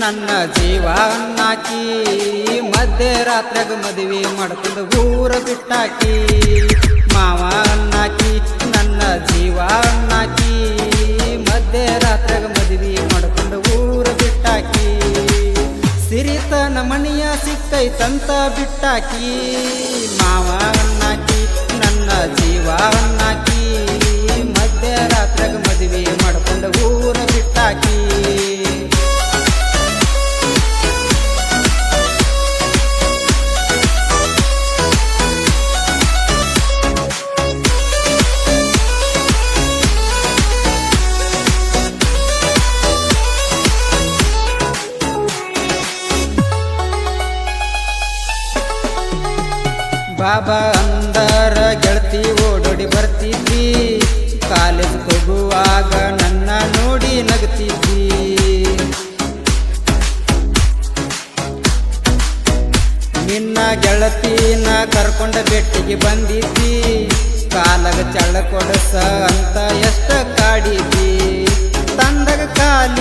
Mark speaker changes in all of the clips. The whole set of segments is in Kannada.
Speaker 1: ನನ್ನ ಜೀವನ್ನಾಕಿ ಮಧ್ಯರಾತ್ರಿಯಾಗ ಮದುವೆ ಮಾಡ್ಕೊಂಡು ಊರ ಬಿಟ್ಟಾಕಿ ಮಾವ ಅನ್ನಾಕಿ ನನ್ನ ಜೀವನ್ನಾಕಿ, ಮಧ್ಯ ಮಧ್ಯರಾತ್ರಿಯಾಗ ಮದುವೆ ಮಾಡ್ಕೊಂಡು ಊರ ಬಿಟ್ಟಾಕಿ, ಸಿರಿತನ ಮಣಿಯ ಸಿಕ್ಕೈತಂತ ಬಿಟ್ಟಾಕಿ ಮಾವ ಅನ್ನಾಕಿ ನನ್ನ ಜೀವನ್ನಾಕಿ ಮಧ್ಯರಾತ್ರಿಯಾಗ ಮದುವೆ ಮಾಡ್ಕೊಂಡು ಊರ ಬಾಬಾ ಅಂದರ ಗೆಳತಿ ಓಡೋಡಿ ಬರ್ತಿದ್ದಿ. ಕಾಲೇಜ್ ಹೋಗುವಾಗ ನನ್ನ ನೋಡಿ ನಗ್ತಿದ್ದಿ. ನಿನ್ನ ಗೆಳತಿನ ಕರ್ಕೊಂಡ ಬೆಟ್ಟಿಗೆ ಬಂದಿದ್ದಿ. ಕಾಲಗ ಚಳ್ಳ ಕೊಡಸ ಅಂತ ಎಷ್ಟ ಕಾಡಿದ್ದಿ. ತಂದಗ ಕಾಲಿಗೆ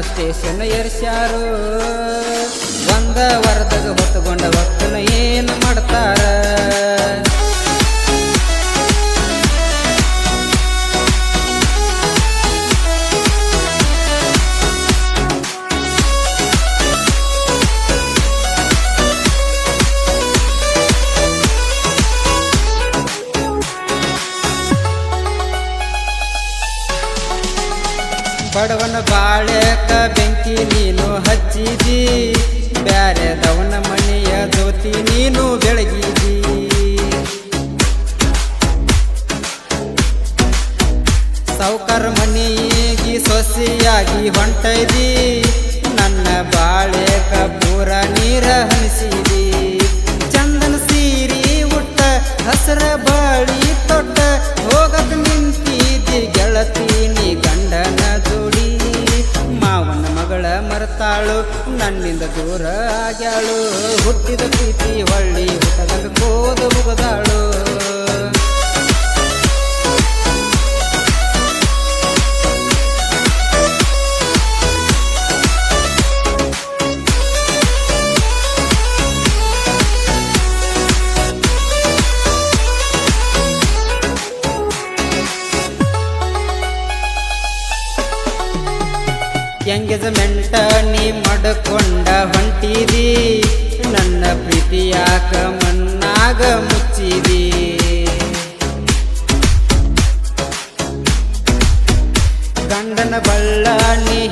Speaker 1: ಸ್ಟೇಷನ್ ಏರ್ಸ್ಯಾರು. ಒಂದ ವರದಾಗ ಹೊತ್ತುಕೊಂಡ ಹೊತ್ತನ ಏನು ಬಡವನ ಬಾಳೆಕ ಬೆಂಕಿ ನೀನು ಹಚ್ಚಿದಿ. ಬ್ಯಾರೆದವನ ಮನೆಯ ಜ್ಯೋತಿ ನೀನು ಬೆಳಗಿದಿ. ಸೌಕರ್ ಮನೆಗೆ ಸೊಸೆಯಾಗಿ ಹೊಂಟೈದಿ. ನನ್ನ ಬಾಳೆಕ ಪೂರ ನೀರ ಹನಿಸಿದಿ. ಚಂದನ ಸೀರಿ ಉಟ್ಟ ಹಸರ ಮರೆತಾಳು ನನ್ನಿಂದ ದೂರ ಆಗ್ಯಾಳು. ಹುಟ್ಟಿದ ಪ್ರೀತಿ ಹೊಳ್ಳಿ ಹುಟ್ಟದಾಗ ಎಂಗೇಜ್ಮೆಂಟ ನೀ ಮಡ್ಕೊಂಡ ಹೊಂಟಿದಿ? ನನ್ನ ಪ್ರೀತಿಯಾಕ ಮಣ್ಣಾಗ ಮುಚ್ಚಿದಿ? ಗಂಡನ ಬಳ್ಳ ನೀ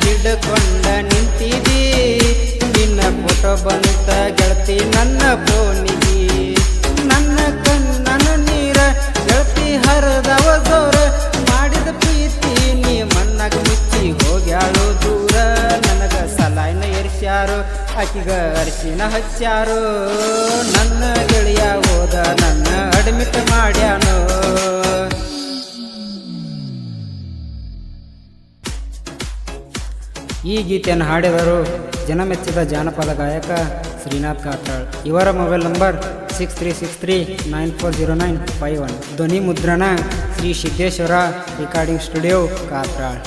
Speaker 1: ಆಕಿಗ ಅರಿಶಿನ ಹಚ್ಚಾರು ನನ್ನ ಗೆಳೆಯ ಹೋದ, ನನ್ನ ಅಡ್ಮಿಟ್ ಮಾಡ್ಯಾನು. ಈ ಗೀತೆಯನ್ನು ಹಾಡಿದರು ಜನಮೆಚ್ಚಿದ ಜಾನಪದ ಗಾಯಕ ಶ್ರೀನಾಥ್ ಕಾತಾಳ್ ಇವರ mobile number six three six three nine four zero nine five one ಧ್ವನಿ ಮುದ್ರಣ ಶ್ರೀ ಸಿದ್ದೇಶ್ವರ ರೆಕಾರ್ಡಿಂಗ್ ಸ್ಟುಡಿಯೋ ಕಾತ್ರಾಳ್